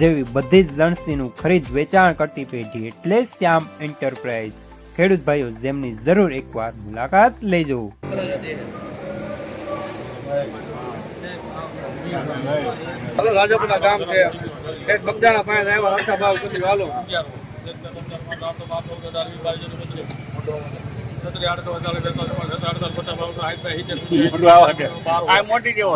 જેવી બધી જ લણસીનું ખરીદ વેચાણ કરતી પેઢી એટલે શ્યામ એન્ટરપ્રાઇઝ. ખેડૂત ભાઈઓ જેમની જરૂર એકવાર મુલાકાત લેજો. હવે ગામ છે. એક બગદાણા પાસે આવ્યા રસ્તા ભાવ કરી હાલો મોટી કેવો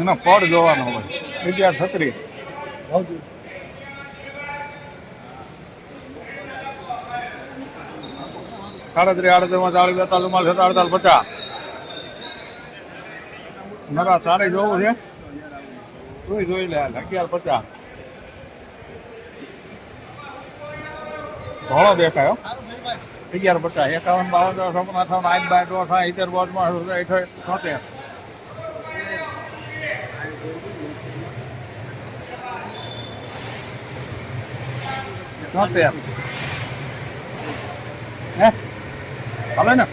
એનો પડ જોવાનો હોય. અગિયાર છત્રીસ સાડત્રીસ આડત્રીસ ચાલીસ બેતાલીસમાં સત્તાવીસ અડતાલીસ પચાસ. મારા સારે જોવું છે. જોઈ જોઈ લે અગિયાર પચાસ. ધોળો દેખાયો અગિયાર પચાસ એકાવન બાવન છપ્પન અઠાવન આઠ બાય દો અઠા ઇતેર બોધમાં છોતેર છોતેર હે હાલે ને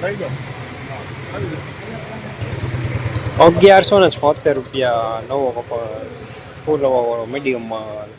લઈ જાઓ અગિયારસો ને છોતેર રૂપિયા નવો કપાસ ફૂલ હવા વાળો મીડિયમ માલ